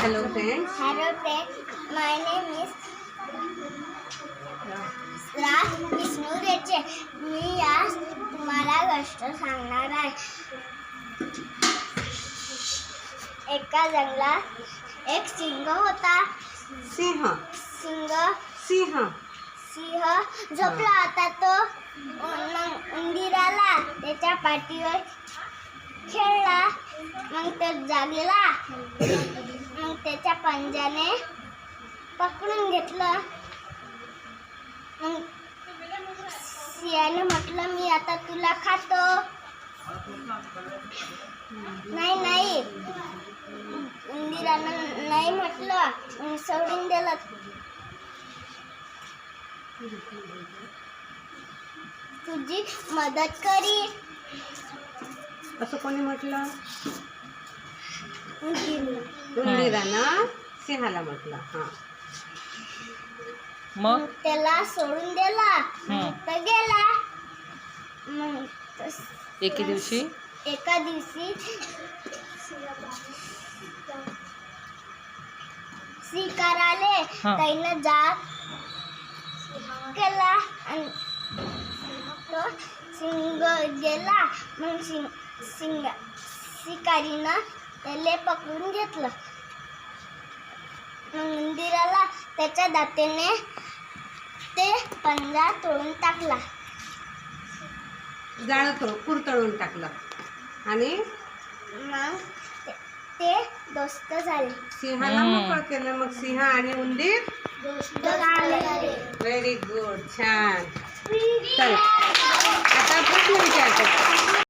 Hello friends Hello friends, my name is Raj Vishnu Reche मी आज तुम्हाला गोष्ट सांगणार आहे. एका जंगलात एक सिंह होता. सिंह. सिंह. सिंह. सिंह झोपला होता तो मग उंदीराला त्याच्या पाठीवर खेळला. मग तो जागेला मग त्याच्या पंजाने पकडून घेतलं. मग सियाने म्हटलं मी आता तुला खातो. नाही नाही. उंदिरानं नाही म्हटलं. सोडून दिलं. तुझी मदत करी. असं कोणी म्हटलं? उंदीरनं. सिंहाला म्हटलं हां. मग? त्याला सोडून दिला. हं. तर गेला. मग तस- एके दिवशी? एका दिवशी शिकार आले हा. त्यानं जात केला आणि सिंग गेला मग सिंग सिंग शिकारीनं त्याला पकडून घेतलं. मग मंदिराला त्याच्या दातेने ते पंजा तोडून टाकला. जाळं तो कुरतळून टाकलं. आणि मग ते- ते दोस्त झाले. सिंहाला. मोकळं केलं. मग सिंह आणि उंदीर दोस्त झाले. व्हेरी गुड छान. चल. Thank you.